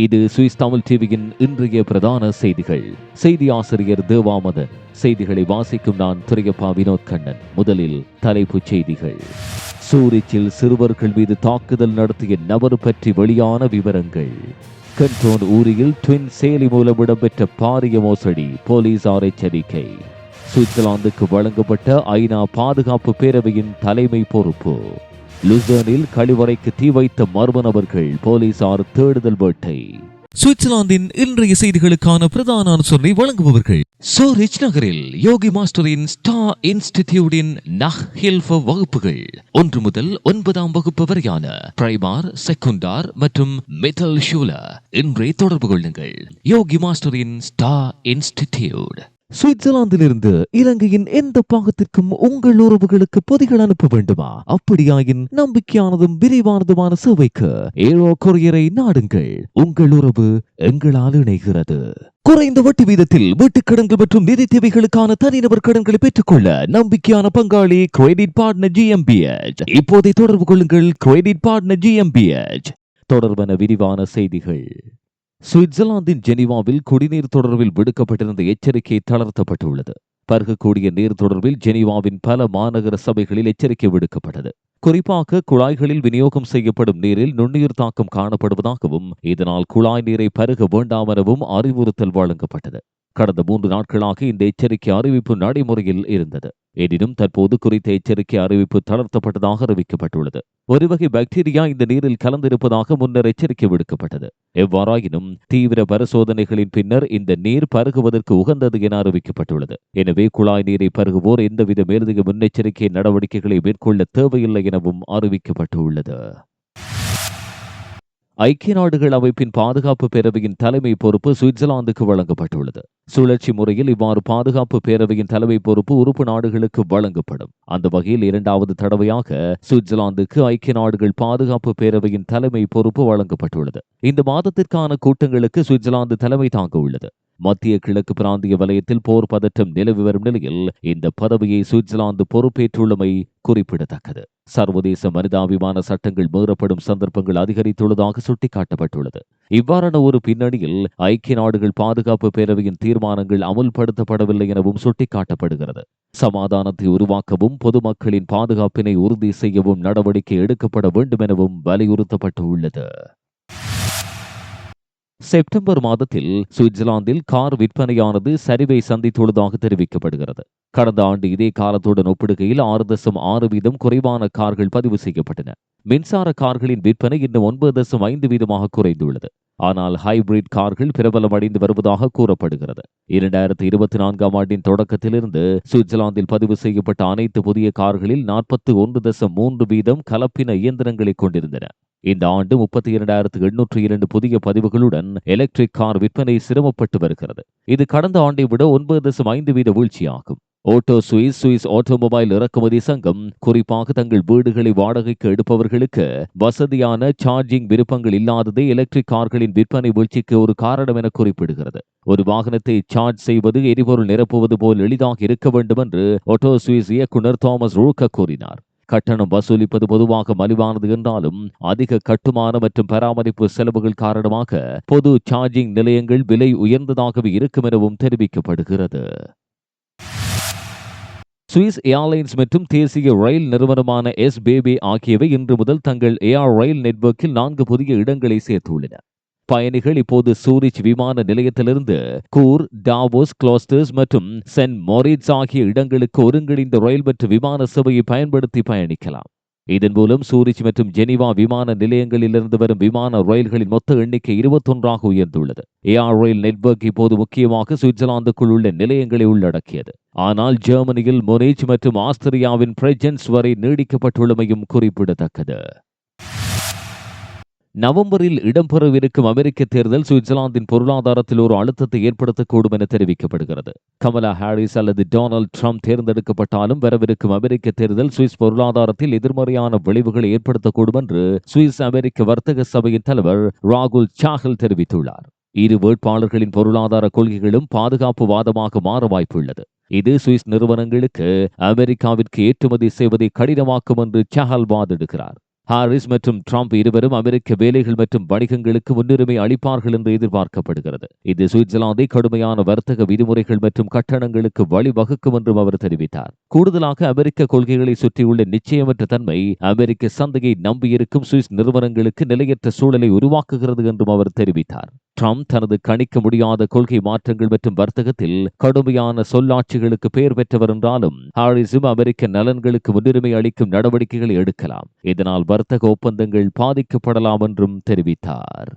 இது சுவிஸ் தமிழ் டிவியின் இன்றைய பிரதான செய்திகள். செய்தி ஆசிரியர் தேவாமதன். செய்திகளை வாசிக்கும் நான் துரையப்பா வினோத் கண்ணன். முதலில் தலைப்புச் செய்திகள். சூரிச்சில் சிறுவர்கள் மீது தாக்குதல் நடத்திய நபர் பற்றி வெளியான விவரங்கள். கண்டோன் ஊரில் ட்வின் செயலி மூலம் இடம்பெற்ற பாரிய மோசடி போலீசார் எச்சரிக்கை. சுவிட்சர்லாந்துக்கு வழங்கப்பட்ட ஐநா பாதுகாப்பு பேரவையின் தலைமை பொறுப்பு. லுசர்னில் கழிவறைக்கு தீ வைத்த மர்ம நபர்கள் போலீசார் தேடுதல் வேட்டை. சுவிட்சர்லாந்தின் இன்றைய செய்திகளுக்கான பிரதான அனுசரணை வழங்குபவர்கள். சோரிச் நகரில் யோகி மாஸ்டரின் ஸ்டா இன்ஸ்டிடியூட்டின் நஹ் ஹில்ஃப வகுப்புகள் ஒன்று முதல் ஒன்பதாம் வகுப்பு வரையான பிரைமார் செகுண்டார் மற்றும் மெட்டல் ஷூல. இன்றே தொடர்பு கொள்ளுங்கள். யோகி மாஸ்டரின் ஸ்டா இன்ஸ்டிடியூட். சுவிட்சர்லாந்திலிருந்து இலங்கையின் எந்த பாகத்திற்கும் உங்கள் உறவுகளுக்கு பொதிகள் அனுப்ப வேண்டுமா? அப்படியாயின் நம்பிக்கையானதும் விரிவானதுமான சேவைக்கு ஏரோ கொரியரை நாடுங்கள். உங்கள் உறவு எங்களால் இணைகிறது. குறைந்த வட்டி வீதத்தில் வீட்டுக் கடன்கள் மற்றும் நிதி தேவைகளுக்கான தனிநபர் கடன்களை பெற்றுக்கொள்ள நம்பிக்கையான பங்காளி கிரெடிட் பார்ட்னர் ஜிஎம்பிஎச் இப்போதை தொடர்பு கொள்ளுங்கள் கிரெடிட் பார்ட்னர் ஜிஎம்பிஎச் தொடர்பான விரிவான செய்திகள். சுவிட்சர்லாந்தின் ஜெனீவாவில் குடிநீர் தொடர்பில் விடுக்கப்பட்டிருந்த எச்சரிக்கை தளர்த்தப்பட்டுள்ளது. பருகக்கூடிய நீர் தொடர்பில் ஜெனீவாவின் பல மாநகர சபைகளில் எச்சரிக்கை விடுக்கப்பட்டது. குறிப்பாக குழாய்களில் விநியோகம் செய்யப்படும் நீரில் நுண்ணுயிர் தாக்கம் காணப்படுவதாகவும் இதனால் குழாய் நீரை பருக வேண்டாம் எனவும் அறிவுறுத்தல் வழங்கப்பட்டது. கடந்த மூன்று நாட்களாக இந்த எச்சரிக்கை அறிவிப்பு நடைமுறையில் இருந்தது. எனினும் தற்போது குறித்த எச்சரிக்கை அறிவிப்பு தளர்த்தப்பட்டதாக அறிவிக்கப்பட்டுள்ளது. ஒருவகை பாக்டீரியா இந்த நீரில் கலந்திருப்பதாக முன்னர் எச்சரிக்கை விடுக்கப்பட்டது. எவ்வாறாயினும் தீவிர பரிசோதனைகளின் பின்னர் இந்த நீர் பருகுவதற்கு உகந்தது என அறிவிக்கப்பட்டுள்ளது. எனவே குழாய் நீரை பருகுவோர் எந்தவித மேலதிக முன்னெச்சரிக்கை நடவடிக்கைகளை மேற்கொள்ள தேவையில்லை எனவும் அறிவிக்கப்பட்டுள்ளது. ஐக்கிய நாடுகள் அமைப்பின் பாதுகாப்பு பேரவையின் தலைமை பொறுப்பு சுவிட்சர்லாந்துக்கு வழங்கப்பட்டுள்ளது. சுழற்சி முறையில் இவ்வாறு பாதுகாப்பு பேரவையின் தலைமை பொறுப்பு உறுப்பு நாடுகளுக்கு வழங்கப்படும். அந்த வகையில் இரண்டாவது தடவையாக சுவிட்சர்லாந்துக்கு ஐக்கிய நாடுகள் பாதுகாப்பு பேரவையின் தலைமை பொறுப்பு வழங்கப்பட்டுள்ளது. இந்த மாதத்திற்கான கூட்டங்களுக்கு சுவிட்சர்லாந்து தலைமை தாங்க உள்ளது. மத்திய கிழக்கு பிராந்திய வலயத்தில் போர் பதற்றம் நிலவி வரும் நிலையில் இந்த பதவியை சுவிட்சர்லாந்து பொறுப்பேற்றுள்ளமை குறிப்பிடத்தக்கது. சர்வதேச மனிதாபிமான சட்டங்கள் மீறப்படும் சந்தர்ப்பங்கள் அதிகரித்துள்ளதாக சுட்டிக்காட்டப்பட்டுள்ளது. இவ்வாறான ஒரு பின்னணியில் ஐக்கிய நாடுகள் பாதுகாப்பு பேரவையின் தீர்மானங்கள் அமுல்படுத்தப்படவில்லை எனவும் சுட்டிக்காட்டப்படுகிறது. சமாதானத்தை உருவாக்கவும் பொதுமக்களின் பாதுகாப்பினை உறுதி செய்யவும் நடவடிக்கை எடுக்கப்பட வேண்டும் எனவும் வலியுறுத்தப்பட்டுள்ளது. செப்டம்பர் மாதத்தில் சுவிட்சர்லாந்தில் கார் விற்பனையானது சரிவை சந்தித்துள்ளதாக தெரிவிக்கப்படுகிறது. கடந்த ஆண்டு இதே காலத்துடன் ஒப்பிடுகையில் ஆறு தசம் ஆறு வீதம் குறைவான கார்கள் பதிவு செய்யப்பட்டன. மின்சார கார்களின் விற்பனை இன்னும் ஒன்பது தசம் ஐந்து வீதமாக குறைந்துள்ளது. ஆனால் ஹைபிரிட் கார்கள் பிரபலமடைந்து வருவதாக கூறப்படுகிறது. இரண்டாயிரத்தி இருபத்தி நான்காம் ஆண்டின் தொடக்கத்திலிருந்து சுவிட்சர்லாந்தில் பதிவு செய்யப்பட்ட அனைத்து புதிய கார்களில் நாற்பத்தி ஒன்று தசம் மூன்று வீதம் கலப்பின இயந்திரங்களை கொண்டிருந்தன. இந்த ஆண்டு முப்பத்தி இரண்டாயிரத்து எண்ணூற்று இரண்டு புதிய பதிவுகளுடன் எலக்ட்ரிக் கார் விற்பனை சிரமப்பட்டு வருகிறது. இது கடந்த ஆண்டை விட ஒன்பது தசம் ஐந்து வீத வீழ்ச்சியாகும். ஓட்டோ சுவிஸ் சுவிஸ் ஆட்டோமொபைல் இறக்குமதி சங்கம் குறிப்பாக தங்கள் வீடுகளை வாடகைக்கு எடுப்பவர்களுக்கு வசதியான சார்ஜிங் விருப்பங்கள் இல்லாததே எலக்ட்ரிக் கார்களின் விற்பனை வீழ்ச்சிக்கு ஒரு காரணம் என குறிப்பிடுகிறது. ஒரு வாகனத்தை சார்ஜ் செய்வது எரிபொருள் நிரப்புவது போல் எளிதாக இருக்க வேண்டும் என்று ஓட்டோ சுவிஸ் இயக்குனர் தாமஸ் ரூக்க கூறினார். கட்டணம் வசூலிப்பது பொதுவாக மலிவானது என்றாலும் அதிக கட்டுமான மற்றும் பராமரிப்பு செலவுகள் காரணமாக பொது சார்ஜிங் நிலையங்கள் விலை உயர்ந்ததாகவே இருக்கும் எனவும் தெரிவிக்கப்படுகிறது. சுவிஸ் ஏர்லைன்ஸ் மற்றும் தேசிய ரயில் நிறுவனமான எஸ் பேபே ஆகியவை இன்று முதல் தங்கள் ஏஆர் ரயில் நெட்வொர்க்கில் நான்கு புதிய இடங்களை சேர்த்துள்ளன. பயணிகள் இப்போது சூரிச் விமான நிலையத்திலிருந்து கூர் டாவோஸ் கிளாஸ்டர்ஸ் மற்றும் சென்ட் மொரிட்ஸ் ஆகிய இடங்களுக்கு ஒருங்கிணைந்த ரயில் மற்றும் விமான சேவையை பயன்படுத்தி பயணிக்கலாம். இதன் மூலம் சூரிச் மற்றும் ஜெனிவா விமான நிலையங்களிலிருந்து வரும் விமான ரயில்களின் மொத்த எண்ணிக்கை இருபத்தொன்றாக உயர்ந்துள்ளது. ஏஆர் ரயில் நெட்வொர்க் இப்போது முக்கியமாக சுவிட்சர்லாந்துக்குள் உள்ள நிலையங்களை உள்ளடக்கியது. ஆனால் ஜெர்மனியில் மொனேஜ் மற்றும் ஆஸ்திரியாவின் பிரஜன்ஸ் வரை நீடிக்கப்பட்டுள்ளமையும் குறிப்பிடத்தக்கது. நவம்பரில் இடம்பெறவிருக்கும் அமெரிக்க தேர்தல் சுவிட்சர்லாந்தின் பொருளாதாரத்தில் ஒரு அழுத்தத்தை ஏற்படுத்தக்கூடும் என தெரிவிக்கப்படுகிறது. கமலா ஹாரிஸ் அல்லது டொனால்ட் ட்ரம்ப் தேர்ந்தெடுக்கப்பட்டாலும் வரவிருக்கும் அமெரிக்க தேர்தல் சுவிஸ் பொருளாதாரத்தில் எதிர்மறையான விளைவுகளை ஏற்படுத்தக்கூடும் என்று சுவிஸ் அமெரிக்க வர்த்தக சபையின் தலைவர் ராகுல் சாகல் தெரிவித்துள்ளார். இரு வேட்பாளர்களின் பொருளாதார கொள்கைகளும் பாதுகாப்பு வாதமாக மாற வாய்ப்புள்ளது. இது சுவிஸ் நிறுவனங்களுக்கு அமெரிக்காவிற்கு ஏற்றுமதி செய்வதை கடினமாக்கும் என்று சஹல் வாதிடுகிறார். ஹாரிஸ் மற்றும் ட்ரம்ப் இருவரும் அமெரிக்க வேலைகள் மற்றும் வணிகங்களுக்கு முன்னுரிமை அளிப்பார்கள் என்று எதிர்பார்க்கப்படுகிறது. இது சுவிட்சர்லாந்தை கடுமையான வர்த்தக விதிமுறைகள் மற்றும் கட்டணங்களுக்கு வழிவகுக்கும் என்றும் அவர் தெரிவித்தார். கூடுதலாக அமெரிக்க கொள்கைகளை சுற்றியுள்ள நிச்சயமற்ற தன்மை அமெரிக்க சந்தையை நம்பியிருக்கும் சுவிஸ் நிறுவனங்களுக்கு நிலையற்ற சூழலை உருவாக்குகிறது என்றும் அவர் தெரிவித்தார். ட்ரம்ப் தனது கணிக்க முடியாத கொள்கை மாற்றங்கள் மற்றும் வர்த்தகத்தில் கடுமையான சொல்லாட்சிகளுக்கு பெயர் பெற்றவர் என்றாலும் ஹாரிஸும் அமெரிக்க நலன்களுக்கு முன்னுரிமை அளிக்கும் நடவடிக்கைகளை எடுக்கலாம். இதனால் வர்த்தக ஒப்பந்தங்கள் பாதிக்கப்படலாம் என்றும் தெரிவித்தார்.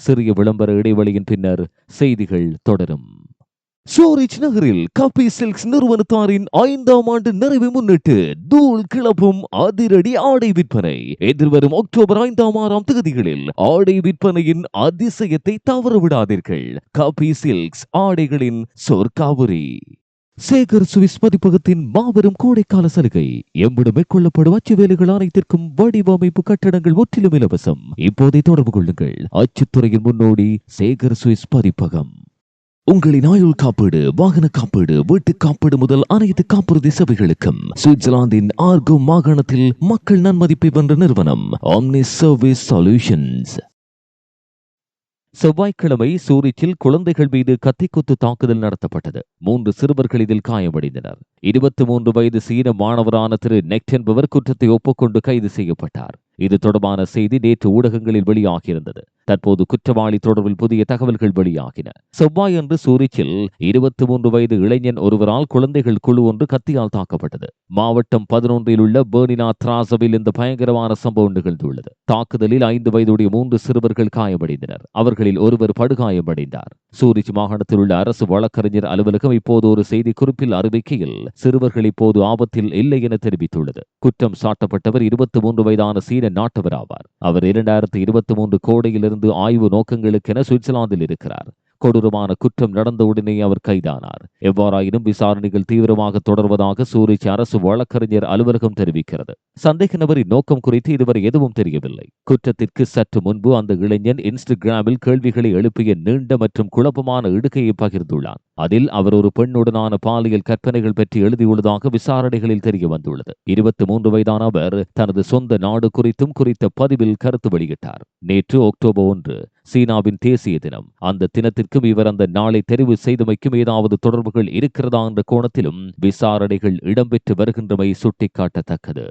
சிறிய விளம்பர இடைவெளியின் பின்னர் செய்திகள் தொடரும். ஷோரிச் நகரில் கபி சில்க்ஸ் நிறுவனத்தாரின் ஐந்தாம் ஆண்டு நிறைவை முன்னிட்டு தூள் கிளப்பும் அதிரடி ஆடை விற்பனை. எதிர்வரும் அக்டோபர் ஐந்தாம் ஆறாம் தேதிகளில் ஆடை விற்பனையின் அதிசயத்தை தவறவிடாதீர்கள். கபி சில்க்ஸ் ஆடைகளின் சொற்காவுரி. சேகர் சுவிஸ் பதிப்பகத்தின் மாபெரும் கோடைக்கால சலுகை. எம்மிடம் மேற்கொள்ளப்படும் அச்சு வேலைகள் அனைத்திற்கும் வடிவமைப்பு கட்டடங்கள் முற்றிலும் இலவசம். இப்போதை தொடர்பு கொள்ளுங்கள். அச்சுத்துறையின் முன்னோடி சேகர் சுவிஸ் பதிப்பகம். உங்களின் ஆயுள் காப்பீடு வாகன காப்பீடு வீட்டு காப்பீடு முதல் அனைத்து காப்புறுதி சேவைகளுக்கும் சுவிட்சர்லாந்தின் ஆர்கோ மாகாணத்தில் மக்கள் நன்மதிப்பை வென்ற நிறுவனம் ஆம்னி சர்வீஸ் சொல்யூஷன்ஸ் செவ்வாய்க்கிழமை சூரிச்சில் குழந்தைகள் மீது கத்திக்குத்து தாக்குதல் நடத்தப்பட்டது. மூன்று சிறுவர்கள் இதில் காயமடைந்தனர். இருபத்தி மூன்று வயது சீன மாணவரான திரு நெக்ட் என்பவர் குற்றத்தை ஒப்புக்கொண்டு கைது செய்யப்பட்டார். இது தொடர்பான செய்தி நேற்று ஊடகங்களில் வெளியாகியிருந்தது. தற்போது குற்றவாளி தொடர்பில் புதிய தகவல்கள் வெளியாகின. செவ்வாயன்று சூரிச்சில் இருபத்தி மூன்று வயது இளைஞன் ஒருவரால் குழந்தைகள் குழு ஒன்று கத்தியால் தாக்கப்பட்டது. மாவட்டம் பதினொன்றில் உள்ள பேர்னினா திராசவில் இந்த பயங்கரமான சம்பவம் நிகழ்ந்துள்ளது. தாக்குதலில் ஐந்து வயதுடைய மூன்று சிறுவர்கள் காயமடைந்தனர். அவர்களில் ஒருவர் படுகாயமடைந்தார். சூரிச் மாகாணத்தில் உள்ள அரசு வழக்கறிஞர் அலுவலகம் இப்போது ஒரு செய்தி குறிப்பில் அறிவிக்கையில் சிறுவர்கள் இப்போது ஆபத்தில் இல்லை என தெரிவித்துள்ளது. குற்றம் சாட்டப்பட்டவர் இருபத்தி மூன்று வயதான சீன நாட்டவர் ஆவார். அவர் இரண்டாயிரத்தி இருபத்தி மூன்று கோடையிலிருந்து ஆய்வு நோக்கங்களுக்கென சுவிட்சர்லாந்தில் இருக்கிறார். கொடூரமான குற்றம் நடந்தவுடனே அவர் கைதானார். எவ்வாறாயினும் விசாரணைகள் தீவிரமாக தொடர்வதாக சூரிச் அரசு வழக்கறிஞர் அலுவலகம் தெரிவிக்கிறது. சந்தேக நபரின் நோக்கம் குறித்து இதுவரை எதுவும் தெரியவில்லை. குற்றத்திற்கு சற்று முன்பு அந்த இளைஞன் இன்ஸ்டாகிராமில் கேள்விகளை எழுப்பிய நீண்ட மற்றும் குழப்பமான இடுகையை பகிர்ந்துள்ளான். அதில் அவர் ஒரு பெண்ணுடனான பாலியல் கற்பனைகள் பற்றி எழுதியுள்ளதாக விசாரணைகளில் தெரிய வந்துள்ளது இருபத்தி மூன்று வயதான அவர் தனது சொந்த நாடு குறித்தும் குறித்த பதிவில் கருத்து வெளியிட்டார். நேற்று அக்டோபர் ஒன்று சீனாவின் தேசிய தினம். அந்த தினத்திற்கும் இவர் அந்த நாளை தெரிவு செய்தமைக்கும் ஏதாவது தொடர்புகள் இருக்கிறதா என்ற கோணத்திலும் விசாரணைகள் இடம்பெற்று வருகின்றமை சுட்டிக்காட்டத்தக்கது.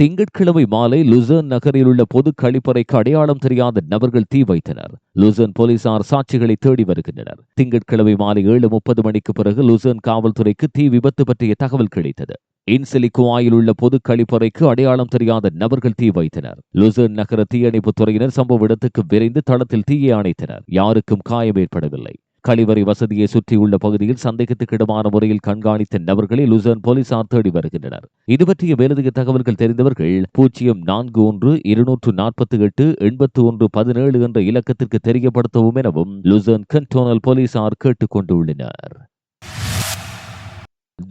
திங்கட்கிழமை மாலை லுசர்ன் நகரில் உள்ள பொது கழிப்பறைக்கு அடையாளம் தெரியாத நபர்கள் தீ வைத்தனர். லுசர்ன் போலீசார் சாட்சிகளை தேடி வருகின்றனர். திங்கட்கிழமை மாலை ஏழு முப்பது மணிக்கு பிறகு லுசர்ன் காவல்துறைக்கு தீ விபத்து பற்றிய தகவல் கிடைத்தது. இன்செலிக்குவாயில் உள்ள பொது கழிப்பறைக்கு அடையாளம் தெரியாத நபர்கள் தீ வைத்தனர். லுசர்ன் நகர தீயணைப்பு துறையினர் சம்பவ இடத்துக்கு விரைந்து தளத்தில் தீயை அணைத்தனர். யாருக்கும் காயம் ஏற்படவில்லை. கழிவறை வசதியை சுற்றியுள்ள பகுதியில் சந்தேகத்துக்கிடமான முறையில் கண்காணித்த நபர்களை லுசர்ன் போலீசார் தேடி வருகின்றனர். இது பற்றிய மேலதிக தகவல்கள் தெரிந்தவர்கள் பூஜ்ஜியம் நான்கு ஒன்று இருநூற்று நாற்பத்தி எட்டு எண்பத்தி ஒன்று பதினேழு என்ற இலக்கத்திற்கு தெரியப்படுத்தவும் எனவும் லுசர்ன் கண்டோனல் போலீசார் கேட்டுக் கொண்டுள்ளனர்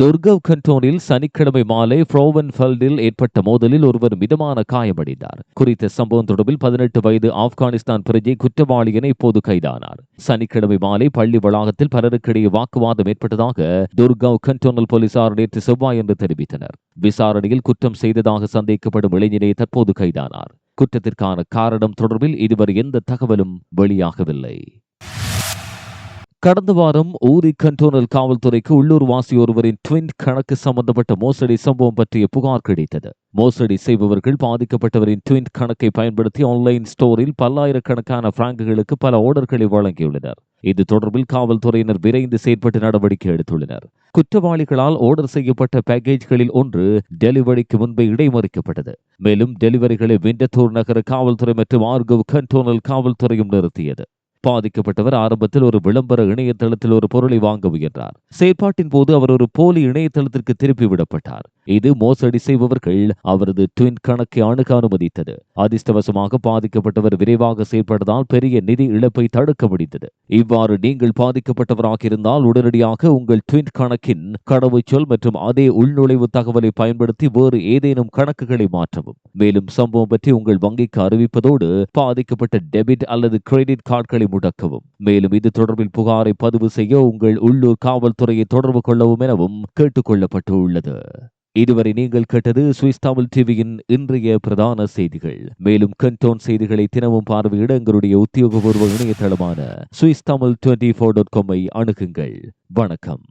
துர்கவ் கண்டோனில் சனிக்கிழமை மாலை ஃப்ரோவன்ஃபெல்டில் ஏற்பட்ட மோதலில் ஒருவர் மிதமான காயமடைந்தார். குறித்த சம்பவம் தொடர்பில் பதினெட்டு வயது ஆப்கானிஸ்தான் பிரஜை குற்றவாளி என இப்போது கைதானார். சனிக்கிழமை மாலை பள்ளி வளாகத்தில் பலருக்கிடையே வாக்குவாதம் ஏற்பட்டதாக துர்காவ் கண்டோனல் போலீசார் நேற்று செவ்வாய் என்று தெரிவித்தனர். விசாரணையில் குற்றம் செய்ததாக சந்தேகிக்கப்படும் இளைஞரே தற்போது கைதானார். குற்றத்திற்கான காரணம் தொடர்பில் இதுவரை எந்த தகவலும் வெளியாகவில்லை. கடந்த வாரம் ஊரி கண்டோனல் காவல்துறைக்கு உள்ளூர் வாசி ஒருவரின் ட்வின் கணக்கு சம்பந்தப்பட்ட மோசடி சம்பவம் பற்றிய புகார் கிடைத்தது. மோசடி செய்பவர்கள் பாதிக்கப்பட்டவரின் ட்வின் கணக்கை பயன்படுத்தி ஆன்லைன் ஸ்டோரில் பல்லாயிரக்கணக்கான பிராங்குகளுக்கு பல ஆர்டர்களை வழங்கியுள்ளனர். இது தொடர்பில் காவல்துறையினர் விரைந்து செயற்பட்டு நடவடிக்கை எடுத்துள்ளனர். குற்றவாளிகளால் ஆர்டர் செய்யப்பட்ட பேக்கேஜ்களில் ஒன்று டெலிவரிக்கு முன்பே இடைமறிக்கப்பட்டது. மேலும் டெலிவரிகளை விண்டத்தூர் நகர காவல்துறை மற்றும் ஆர்கவ் கண்டோனல் காவல்துறையும் நிறுத்தியது. பாதிக்கப்பட்டவர் ஆரம்பத்தில் ஒரு விளம்பர இணையதளத்தில் ஒரு பொருளை வாங்க முயன்றார். செயற்பாட்டின் போது அவர் ஒரு போலி இணையதளத்திற்கு திருப்பி விடப்பட்டார். இது மோசடி செய்பவர்கள் அவரது ட்வின் கணக்கை அணுக அனுமதித்தது. அதிர்ஷ்டவசமாக பாதிக்கப்பட்டவர் விரைவாக செயல்பட்டதால் பெரிய நிதி இழப்பை தடுக்க முடிந்தது. இவ்வாறு நீங்கள் பாதிக்கப்பட்டவராக இருந்தால் உடனடியாக உங்கள் ட்வின் கணக்கின் கடவுச்சொல் மற்றும் அதே உள்நுழைவு தகவலை பயன்படுத்தி வேறு ஏதேனும் கணக்குகளை மாற்றவும். மேலும் சம்பவம் பற்றி உங்கள் வங்கிக்கு அறிவிப்பதோடு பாதிக்கப்பட்ட டெபிட் அல்லது கிரெடிட் கார்டுகளை முடக்கவும். மேலும் இது தொடர்பில் புகாரை பதிவு செய்ய உங்கள் உள்ளூர் காவல்துறையை தொடர்பு கொள்ளவும் எனவும் கேட்டுக்கொள்ளப்பட்டுள்ளது. இதுவரை நீங்கள் கேட்டது சுவிஸ் தமிழ் டிவியின் இன்றைய பிரதான செய்திகள். மேலும் கண்டோன் செய்திகளை தினமும் பார்வையிட எங்களுடைய உத்தியோகபூர்வ இணையதளமான Swiss Tamil twenty four dot காமை அணுகுங்கள். வணக்கம்.